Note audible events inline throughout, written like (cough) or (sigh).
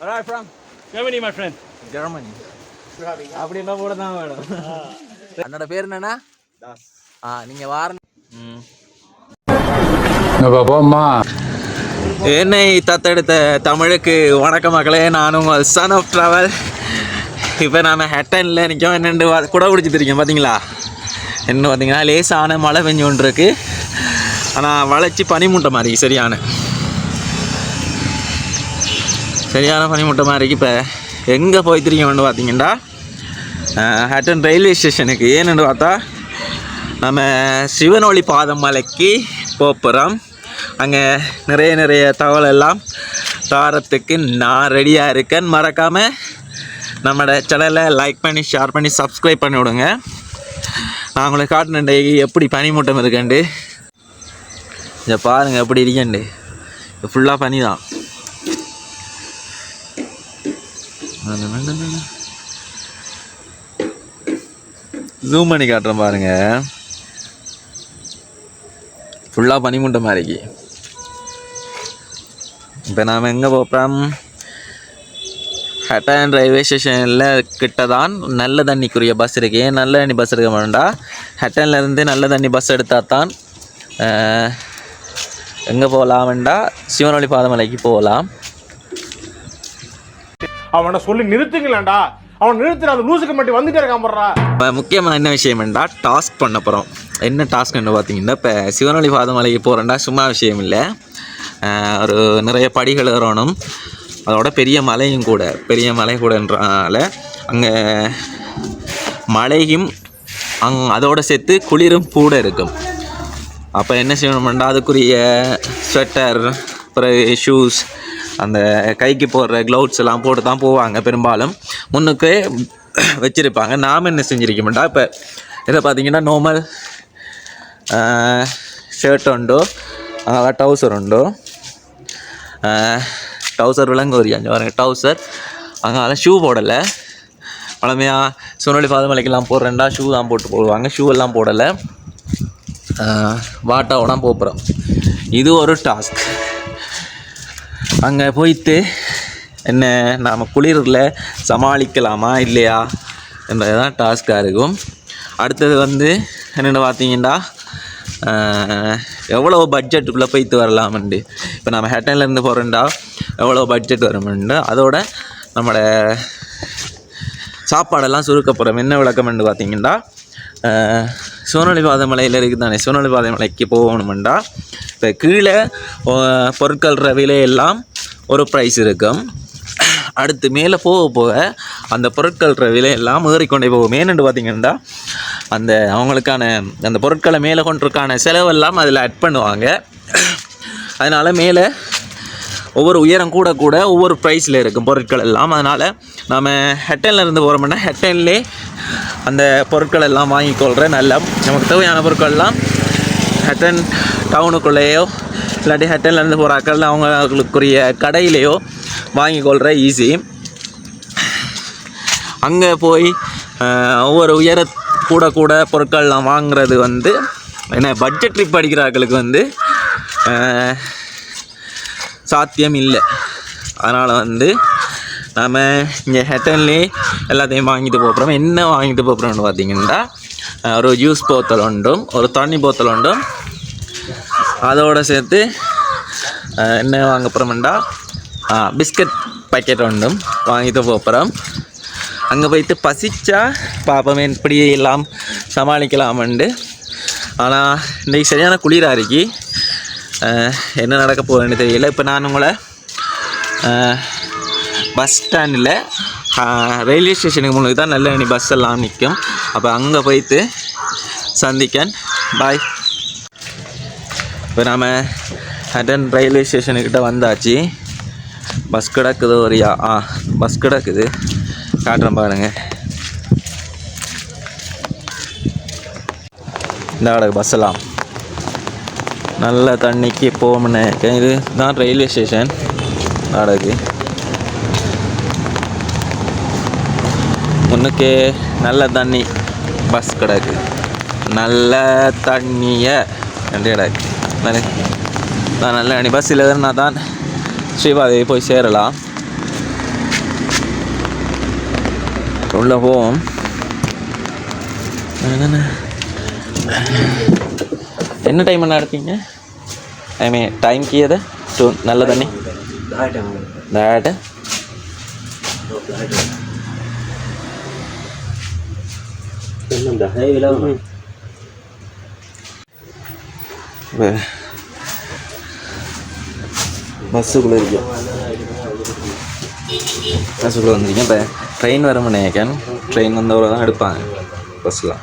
Where are you from? Germany, my friend. Germany. அப்படின்னா கூட தான் வேணும். அண்ணோட பேர் என்னண்ணா? ஆ நீங்க வார என்னை தத்தெடுத்த தமிழுக்கு வணக்க மக்களே நான் உங்கள் சன் ஆஃப் ட்ராவல் இப்போ நான் ஹெட்டனில் நிற்கும் என்னென்று குடை பிடிச்சிட்டு பார்த்தீங்களா என்ன பார்த்தீங்கன்னா லேசான மழை பெஞ்சு கொண்டு இருக்கு ஆனால் வளைச்சி பனிமூட்டை மாதிரி சரியான. சரியான பனிமூட்டமாக இருக்குது இப்போ எங்கே போய்த்திருக்கோம்னு பார்த்தீங்கன்னா ஹட்டன் ரயில்வே ஸ்டேஷனுக்கு ஏன்னு பார்த்தா நம்ம சிவனொளி பாதம் மலைக்கு போகிறோம் அங்கே நிறைய நிறைய தகவல் எல்லாம் தாரத்துக்கு நான் ரெடியாக இருக்கேன். மறக்காமல் நம்மளோட சேனலை லைக் பண்ணி ஷேர் பண்ணி சப்ஸ்கிரைப் பண்ணி விடுங்க. நான் உங்களை காட்டினேன் எப்படி பனிமூட்டம் இருக்கேன்டு இதை பாருங்கள் எப்படி இருக்கேன்டு ஃபுல்லாக பனி தான் ஜூம் பண்ணி காட்டுறேன் பாருங்க. ஃபுல்லாக பனிமுண்டை மாதிரிக்கு இப்போ நாம் எங்கே போகிறோம் ஹட்டன் ரயில்வே ஸ்டேஷனில் கிட்ட தான் நல்ல தண்ணிக்குரிய பஸ் இருக்கு. ஏன் நல்ல தண்ணி பஸ் எடுக்க வேண்டாம் ஹட்டன்லேருந்து நல்ல தண்ணி பஸ் எடுத்தால் தான் எங்கே போகலாம்டா சிவனொளி பாதமலைக்கு போகலாம் அவனை சொல்லி நிறுத்துங்களேன்டா. அவன் நிறுத்துற அந்த லூசுக்கு மட்டும் வந்துட்டே இருக்கான் போடுறா. இப்போ முக்கியமாக என்ன விஷயம்டா டாஸ்க் பண்ண போகிறோம் என்ன டாஸ்க்னு பார்த்தீங்கன்னா இப்போ சிவனொளி பாதமலைக்கு போகிறேன்டா சும்மா விஷயம் இல்லை. ஒரு நிறைய படிகள் ஏறணும். அதோட பெரிய மலையும் கூட பெரிய மலை கூடன்றனால அங்கே மலையும் அங் அதோட சேர்த்து குளிரும் கூட இருக்கும். அப்போ என்ன செய்யணும்னா அதுக்குரிய ஸ்வெட்டர் அப்புறம் ஷூஸ் அந்த கைக்கு போடுற க்ளவுட்ஸ் எல்லாம் போட்டு தான் போவாங்க பெரும்பாலும். முன்னுக்கே வச்சுருப்பாங்க. நாம் என்ன செஞ்சுருக்கோம்டா? இப்போ இதை பார்த்தீங்கன்னா நார்மல் ஷர்ட் உண்டு அங்கே டவுசர் உண்டு டவுசர் விலங்கு ஒரு அஞ்சு பாருங்க. டவுசர் அங்கே ஷூ போடலை. பழமையாக சுனொலி பாதமலைக்கெல்லாம் போடுறேன்டா ஷூ தான் போட்டு போடுவாங்க. ஷூ எல்லாம் போடலை. வாட்டாவோட போகிறோம் இது ஒரு டாஸ்க் அங்கே போயிட்டு என்ன நாம் குளிரில் சமாளிக்கலாமா இல்லையா என்பது தான் டாஸ்க்காக இருக்கும். அடுத்தது வந்து என்னென்னு பார்த்தீங்கன்னா எவ்வளோ பட்ஜெட்டுக்குள்ளே போயிட்டு வரலாமுண்டு. இப்போ நம்ம ஹெட்டன்லேருந்து போகிறோம்டா எவ்வளோ பட்ஜெட் வருமுண்டு. அதோட நம்மளோட சாப்பாடெல்லாம் சுருக்க போகிறோம் என்ன விளக்கம்னு பார்த்தீங்கன்னா சோனொலி பாதமலையில் இருக்குது தானே சோனொலி பாதமலைக்கு போகணுமெண்டா? இப்போ கீழே பொருட்கள் விலையெல்லாம் ஒரு ப்ரைஸ் இருக்கும். அடுத்து மேலே போக போக அந்த பொருட்கள்ற விலையெல்லாம் ஏறிக்கொண்டே போகும். ஏன்னு பார்த்தீங்கன்னா அந்த அவங்களுக்கான அந்த பொருட்களை மேலே கொண்டிருக்கான செலவெல்லாம் அதில் ஆட் பண்ணுவாங்க. அதனால் மேலே ஒவ்வொரு உயரம் கூட கூட ஒவ்வொரு ப்ரைஸில் இருக்கும் பொருட்கள் எல்லாம். அதனால் நம்ம ஹெட்டனில் இருந்து போகிறோம்னா ஹெட்டன்லே அந்த பொருட்கள் எல்லாம் வாங்கிக்கொள்கிற நல்ல நமக்கு தேவையான பொருட்கள்லாம் ஹெட்டன் டவுனுக்குள்ளேயோ இல்லாட்டி ஹெட்டன்ல போகிற அக்கள் அவங்களுக்குரிய கடையிலையோ வாங்கிக்கொள்கிற ஈஸி அங்கே போய் ஒவ்வொரு உயர கூட கூட பொருட்கள்லாம் வாங்குறது வந்து என்ன பட்ஜெட் ட்ரிப் அடிக்கிறார்களுக்கு வந்து சாத்தியம் இல்லை அதனால் வந்து நாம் இங்கே ஹெட்டன்லேயே எல்லாத்தையும் வாங்கிட்டு போகிறோம் என்ன வாங்கிட்டு போகிறோம்னு பார்த்தீங்கன்னா ஒரு ஜூஸ் போத்தல் உண்டும் ஒரு தண்ணி போத்தல் உண்டும். அதோடு சேர்த்து என்ன வாங்க போகிறோம்டா பிஸ்கட் பாக்கெட் உண்டும் வாங்கிட்டு போகிறோம் அங்கே போயிட்டு பசிச்சா பாப்போம் இப்படி எல்லாம் சமாளிக்கலாமண்டு ஆனால் இன்றைக்கி சரியான குளிராக இருக்கு. என்ன நடக்க போகிறேன்னு தெரியல. இப்போ நான் உங்களை பஸ் ஸ்டாண்டில் ரயில்வே ஸ்டேஷனுக்கு முன்னாடி தான் நல்ல பஸ் எல்லாம் நிற்கும் அப்போ அங்கே போய்த்து சந்திக்கன். பாய் இப்போ நாம் ஹட்டன் ரயில்வே ஸ்டேஷனுக்கிட்ட வந்தாச்சு. பஸ் கிடக்குது ஒரு யா ஆ பஸ் கிடக்குது. காட்டுறேன் பாருங்கள் இந்த கிடக்கு பஸ் எல்லாம். நல்ல தண்ணிக்கு போகணுன்னு இது தான் ரயில்வே ஸ்டேஷன் நாடகு முன்னுக்கு நல்ல தண்ணி. பஸ் கிடக்கு. நல்ல தண்ணியை. ரெண்டு கிடக்கு நான் நல்ல தண்ணி. பஸ்ஸில் இருந்தால் தான் ஸ்ரீபாதேவி போய் சேரலாம். உள்ள போவோம். என்ன டைம் என்ன எடுப்பீங்க ஐ மீன் டைம் கீயது டூ நல்ல தண்ணி. தாட்டு பஸ்ஸுக்குள்ளே இருக்கோம் பஸ்ஸுக்குள்ளே வந்திருக்கேன் இப்போ ட்ரெயின் வர நினைக்கேன் ட்ரெயின் வந்தவரை தான் எடுப்பாங்க பஸ்ஸில்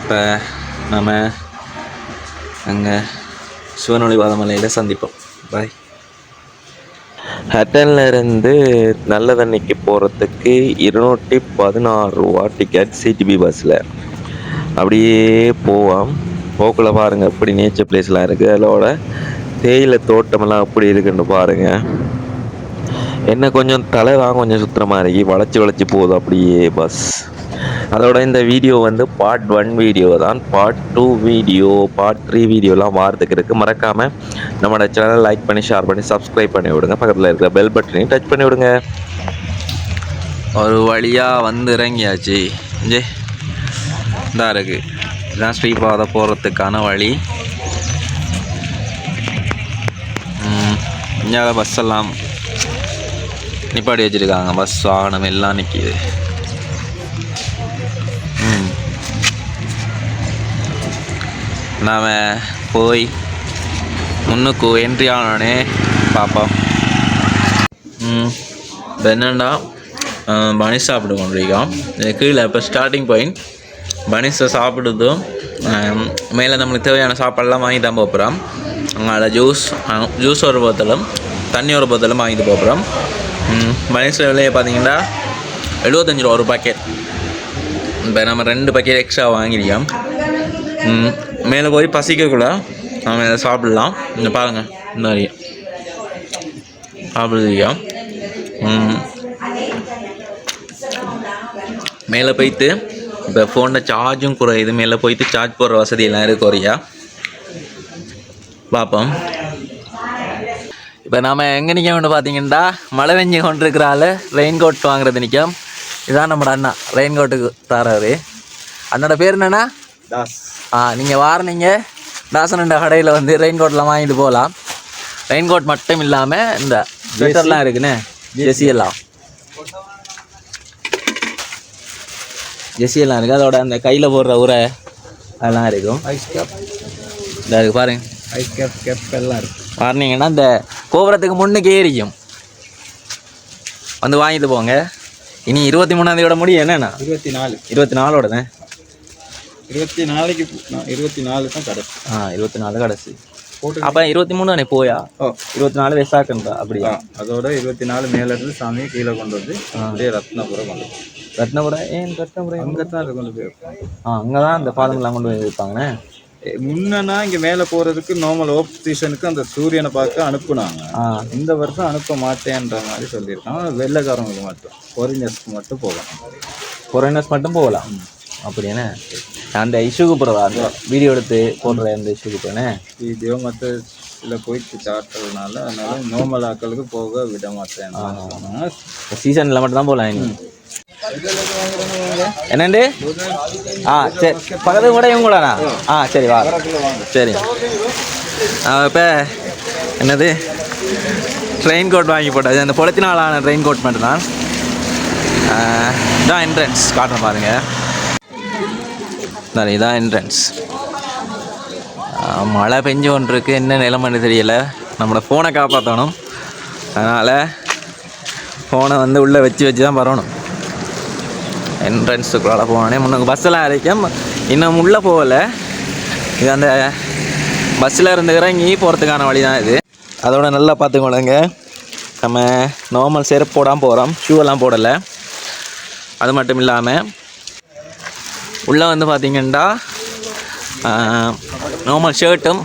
இப்போ நம்ம அங்கே சிவனொளி பாதமலையில் சந்திப்போம் பாய் ஹட்டன்ல இருந்து நல்ல தண்ணிக்கு போகிறதுக்கு இருநூற்றி பதினாறு ரூபா டிக்கெட் சிடிபி பஸ்ஸில் அப்படியே போவோம். போக்குள்ள பாருங்கள் எப்படி நேச்சர் பிளேஸ்லாம் இருக்குது அதோட தேயிலை தோட்டமெல்லாம் எப்படி இருக்குன்னு பாருங்கள் என்ன கொஞ்சம் தலைதான் கொஞ்சம் சுற்றுற மாதிரி வளைச்சி வளைச்சி போகுது அப்படியே பஸ் அதோட இந்த வீடியோ வந்து பார்ட் ஒன் வீடியோ தான். Part two video part three வீடியோலாம் வாரத்துக்கு இருக்குது மறக்காமல் நம்மளோட சேனலை லைக் பண்ணி ஷேர் பண்ணி சப்ஸ்கிரைப் பண்ணி விடுங்க. பக்கத்தில் இருக்கிற பெல் பட்டனையும் டச் பண்ணி விடுங்க. ஒரு வழியாக வந்து இறங்கியாச்சு. ஜே இதாக இருக்கு. இதுதான் ஸ்ரீபாதை போகிறதுக்கான வழி. இங்கே பஸ்ஸெல்லாம் நிப்பாடி வச்சுருக்காங்க. பஸ் வாகனம் எல்லாம் நிற்கிது ம். நாம் போய் முன்னுக்கு என்ட்ரி ஆனோடனே பார்ப்போம் ம். இப்போ என்னென்னா சாப்பிட்டு கொண்டிருக்கோம். கீழே இப்போ ஸ்டார்டிங் பாயிண்ட் பனிஸை சாப்பிடுறதும் மேலே நம்மளுக்கு தேவையான சாப்பாடெல்லாம் வாங்கி தான் போகிறோம் அங்கே ஜூஸ் ஜூஸ் ஒரு போத்தலும் தண்ணி ஒரு போத்தலும் வாங்கிட்டு போகிறோம் பனிஸில் விலையை பார்த்தீங்கன்னா? எழுபத்தஞ்சு ரூபா ஒரு பாக்கெட் இப்போ நம்ம ரெண்டு பாக்கெட் எக்ஸ்ட்ரா வாங்கிருக்கோம் மேலே போய் பசிக்கக்குள்ள நம்ம இதை சாப்பிடலாம். இந்த பாருங்கள் இந்த மாதிரி சாப்பிடுறீங்க மேலே போயிட்டு இப்போ ஃபோனில் சார்ஜும் குறையுது மேலே போயிட்டு சார்ஜ் போடுற வசதியெல்லாம் இருக்கு குறையா பார்ப்போம் இப்போ நாம் எங்கே நிற்க கொண்டு பார்த்தீங்கன்னா மழை பெஞ்சு கொண்டு இருக்கிற ஆள் ரெயின் கோட் வாங்குறது நிற்கும் இதான் நம்மட அண்ணா ரெயின் கோட்டுக்கு தராரு. அண்ணோட பேர் தாஸ். ஆ நீங்கள் வாரனீங்க தாசனண்ட கடையில் வந்து ரெயின் கோட்லாம் வாங்கிட்டு போகலாம் ரெயின் கோட் மட்டும் இல்லாமல் இந்த ஸ்வெட்டர்லாம் இருக்குண்ணே ஜெர்சி எல்லாம். இருக்குது அதோட அந்த கையில் போடுற உரை அதெல்லாம் இருக்கும். ஐஸ் கேப் இந்த இருக்கு பாருங்க. ஐஸ் கேப் கேப் எல்லாம் இருக்கு. வாரினீங்கன்னா இந்த கோபுரத்துக்கு முன்னுக்கு ஏறிக்கும் வந்து வாங்கிட்டு போங்க. இனி இருபத்தி மூணாந்தேதியோட முடியும் என்னண்ணா இருபத்தி நாலு இருபத்தி நாலோடனே இருபத்தி நாளைக்கு இருபத்தி நாலு தான் கடை ஆ இருபத்தி நாலு கடைசி. போட்டு அப்போ இருபத்தி மூணு தானே போயா இருபத்தி நாலு வெசாக்குன்றா அப்படியா? அதோட இருபத்தி நாலு மேல இருந்து சாமியை கீழே கொண்டு வந்து அப்படியே ரத்னபுரம் கொண்டு ரத்னபுரம்? ஏன் ரத்னபுரம்? அங்கே தான் கொண்டு போய் ஆ அங்கே தான் அந்த பாதமெல்லாம் கொண்டு போய் வைப்பாங்கண்ணே. முன்னனா இங்க மேல போறதுக்கு நார்மல் ஓப் சீசனுக்கு அந்த சூரியனை பார்க்க அனுப்புனாங்க. இந்த வருஷம் அனுப்ப மாட்டேன்ற மாதிரி சொல்லியிருக்காங்க. வெள்ளைக்காரங்களுக்கு மட்டும் ஃபாரினர்ஸ்க்கு மட்டும் போகணும் ஃபாரினர்ஸ் மட்டும் போகலாம் அப்படியாண்ணே அந்த இஷ்யூக்கு போகிறதா அந்த வீடியோ எடுத்து போடுற அந்த இஷ்யூக்கு போனே வீடியோ மற்ற சில போயிட்டு சாட்டுறதுனால அதனால நார்மல் ஆட்களுக்கு போக விட மாட்டேன் சீசனில் மட்டும் தான் போகலாம் என்னண்டு? ஆ சரி. பக்கத்து கூட இவங்க கூடண்ணா ஆ சரி வா. சரி. இப்போ என்னது? ட்ரெயின் கோட் வாங்கி போட்டாச்சு அந்த பொழத்தினாலான ட்ரெயின் கோட் மட்டும் தான் இதான் என்ட்ரன்ஸ் காட்டுறேன் பாருங்க. சரி இதான் என்ட்ரன்ஸ் மழை பெஞ்சு ஒன்று இருக்குது என்ன நிலைமைன்னு தெரியலை. நம்மளோட ஃபோனை காப்பாற்றணும் அதனால் ஃபோனை வந்து உள்ளே வச்சு வச்சு தான் வரணும். என்ட்ரன்ஸுக்குள்ளால போனோடனே முன்னுக்கு பஸ்ஸெல்லாம் இருக்கும் இன்னும் உள்ளே போகல. இது அந்த பஸ்ஸில் இருந்து இறங்கி போகிறதுக்கான வழி தான் இது. அதோட நல்லா பார்த்துக்கொள்ளுங்க நம்ம நார்மல் செருப்பு போடாமல் போகிறோம் ஷூவெல்லாம் போடலை. அது மட்டும் இல்லாமல் உள்ளே வந்து பார்த்திங்கன்னா நார்மல் ஷர்ட்டும்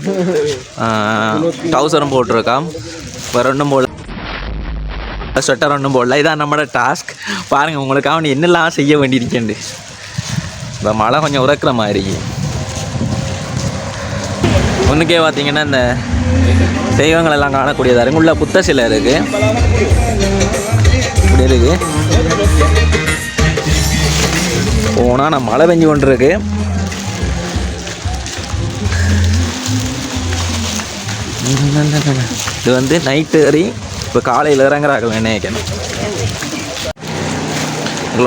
ட்ரௌசரும் போட்டிருக்கான் வேறு ஒன்றும் போடல ஸ்வெட்டர் ஒன்றும் போடல இதான் நம்மளோட டாஸ்க் பாருங்கள் உங்களுக்காக நீ என்னெல்லாம் செய்ய வேண்டியிருக்கேன் இப்போ மழை கொஞ்சம் உறக்குற மாதிரி ஒன்றுக்கே பார்த்தீங்கன்னா இந்த தெய்வங்கள் எல்லாம் காணக்கூடியதாக இருக்கு உள்ள புத்த சிலை இருக்குது இப்படி இருக்குது போனால் நான் மழை பெஞ்சு கொண்டு இருக்கு இது வந்து நைட்டு ஏறி இப்போ காலையில் இறங்குறாங்க நினைக்கணும்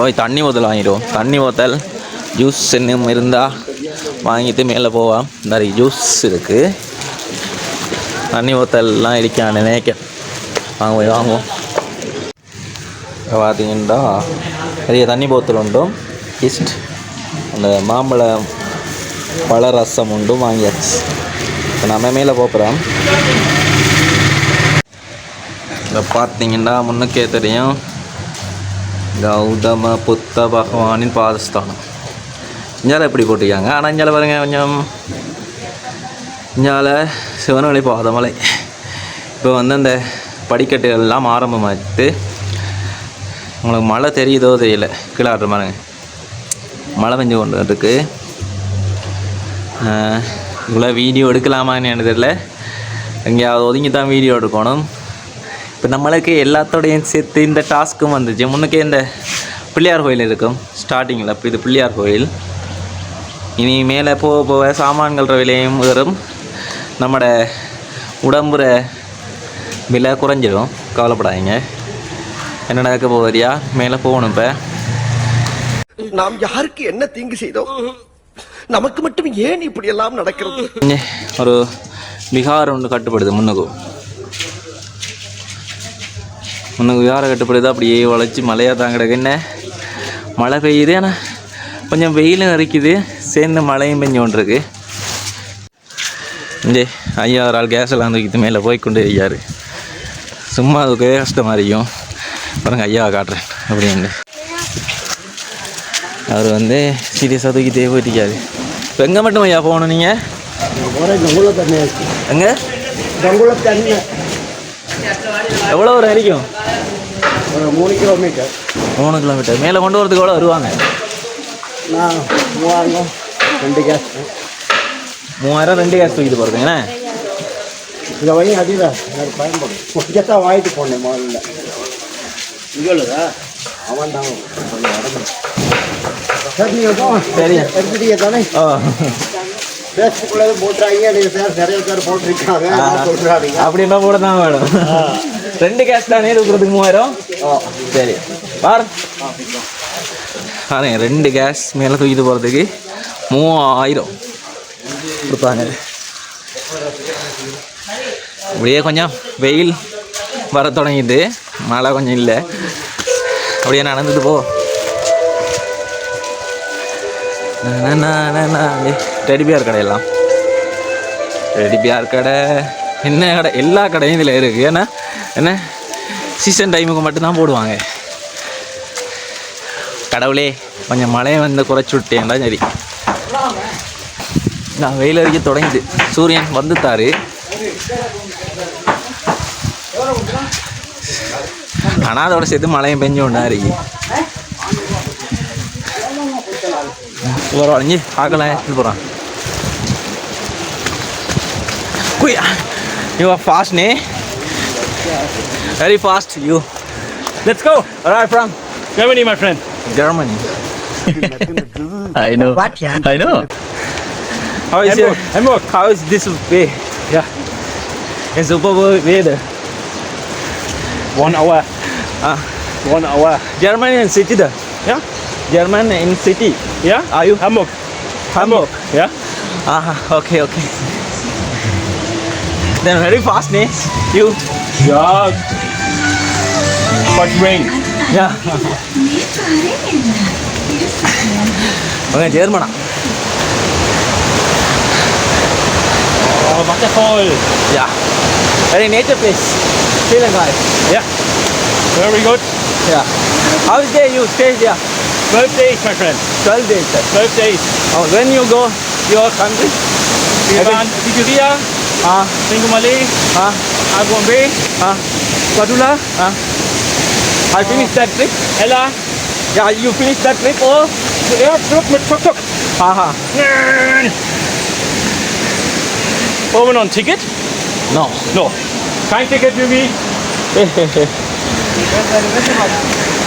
போய் தண்ணி போத்தல் வாங்கிடுவோம் தண்ணி போத்தல் ஜூஸ் இன்னும் இருந்தால் வாங்கிட்டு மேலே போவோம் நிறைய ஜூஸ் இருக்குது தண்ணி போத்தல்லாம் இருக்கான்னு நினைக்கிறேன் வாங்க போய் வாங்குவோம். இப்போ பார்த்தீங்கன்னா நிறைய தண்ணி போத்தல் உண்டும் இஸ்ட் அந்த மாம்பழ பழ ரசம் உண்டும் வாங்கியாச்சு. இப்போ நம்ம மேலே போகிறோம் இதை பார்த்தீங்கன்னா முன்னுக்கே தெரியும். கௌதம புத்த பகவானின் பாதஸ்தானம். இஞ்சால இப்படி போட்டிருக்காங்க? ஆனால் இஞ்சால பாருங்க கொஞ்சம் இஞ்சால சிவனொளி பாதமலை. இப்போ வந்து அந்த படிக்கட்டுகள் எல்லாம் ஆரம்பமாகிட்டு உங்களுக்கு மழை தெரியுதோ தெரியல. கீழே ஆடுற பாருங்க. மழை பெஞ்சு கொண்டு இருக்கு இவ்வளோ வீடியோ எடுக்கலாமான்னு எனக்கு தெரியல. எங்கேயாவது ஒதுங்கி தான் வீடியோ எடுக்கணும். இப்போ நம்மளுக்கு எல்லாத்தோடையும் சேர்த்து இந்த டாஸ்க்கும் வந்துச்சு. முன்னுக்கே இந்த பிள்ளையார் கோயில் இருக்கும். ஸ்டார்டிங்கில் இப்போ இது பிள்ளையார் கோயில். இனி மேலே போக போக சாமான்கள விலையும் ஏறும். நம்மட உடம்புற விலை குறைஞ்சிடும் கவலைப்படாதீங்க. என்ன நடக்க போவதியா மேலே போகணும் இப்போ. நாம் யாருக்கு என்ன தீங்கு செய்தோம் நமக்கு மட்டும் ஏன் இப்படி எல்லாம் நடக்கிறது ஒரு விகாரம் ஒன்று கட்டுப்படுது முன்னுக்கு. முன்னுக்கு விகாரம் கட்டுப்படுது அப்படியே வளைச்சி மழையாக தான் கிடக்கு. என்ன? மழை பெய்யுது. ஆனால் கொஞ்சம் வெயிலும் அரிக்குது சேர்ந்து மழையும் பெஞ்சு கொண்டிருக்கு இங்கே ஐயா ஒரு ஆள் கேஸ் எல்லாம் தூக்கிட்டு மேலே போய் கொண்டு இருக்காரு சும்மா அதுக்கு கஷ்டமாக இருக்கும். பாருங்க ஐயாவை காட்டுறேன். அப்படின்னு அவர் வந்து சீரியஸாக தூக்கிட்டே போயிட்டிருக்காரு இப்போ எங்கே மட்டும் ஐயா போகணும் நீங்கள் எங்கே? எவ்வளோ ஒரு வரைக்கும் மூணு கிலோமீட்டர் மூணு கிலோமீட்டர் மேலே கொண்டு வரதுக்கு எவ்வளோ வருவாங்க? நான் மூவாயிரம் ரெண்டு கேஸ் மூவாயிரம் ரெண்டு கேஸ் தூக்கிட்டு போகிறதுங்கண்ணே இந்த வழி அடிதான் எனக்கு பயன்படும். கொஞ்சத்தான் வாங்கிட்டு போனேன் முதல்ல. இவ்வளோதா அவன் தான். சரி நீங்கள் போங்க சரி. எடுத்துட்டீங்க தானே? ஓ ஃபேஸ்புக்கில் போட்டுறாங்க நீங்கள் பேர் நிறைய பேர் போட்டிருக்காங்க. நான் சொல்கிறாங்க அப்படின்னா கூட தான் வேணும். ரெண்டு கேஸ் தானே இருக்கிறதுக்கு மூவாயிரம்? சரி. பாரு. ரெண்டு கேஸ் மேலே தூக்கிட்டு போகிறதுக்கு மூவாயிரம். கொடுப்பாங்க. அப்படியே கொஞ்சம் வெயில் வர தொடங்கிது மழை கொஞ்சம் இல்லை. அப்படியே நடந்துட்டு போ. டெடிபியார் கடையெல்லாம் ரெடிபியார் கடை. என்ன கடை? எல்லா கடையும் இதில் இருக்குது ஏன்னா என்ன? சீசன் டைமுக்கு மட்டும்தான் போடுவாங்க. கடவுளே கொஞ்சம் மழையை வந்து குறைச்சி விட்டேன்டா சரி. நான் வெயில் அடிக்க தொடங்கிது சூரியன் வந்துட்டாரு ஆனால் அதோட சேர்த்து மழையும் பெஞ்சு ஒன்றா இருக்கு. ஒரு வளைஞ்சு பார்க்கலாம் எடுத்து போகிறான் Kuya, you are fast, ne? Very fast, you. Let's go. Where are you from? Germany, my friend. Germany. (laughs) I know. What? Yeah. I know. How is Hamburg. your Hamburg? How is this way? Yeah. It's super weather. One hour. Uh, One hour. Germany in city there. Yeah. German in city. Yeah. Are you Hamburg? Hamburg. Yeah. Ah, okay, okay. Then very fast, ne? You? Yeah. But rain. Yeah. (laughs) Okay, German. Oh, waterfall. Yeah. Very nature place. Sri Lanka. Yeah. Very good. Yeah. How is there you stay here? 12 days, my friend. 12 days. sir. 12 days. Oh, when you go your country? Wir Okay. Ah, Singomale, ah, Aguan Bay, ah, Padula, ah. I finished that trip. Ella. Yeah, you finished that trip. Oh, Ja, zurück mit Tuk Tuk. haha. Wollen wir noch ein Ticket? No. No. Kein Ticket für mich. (laughs)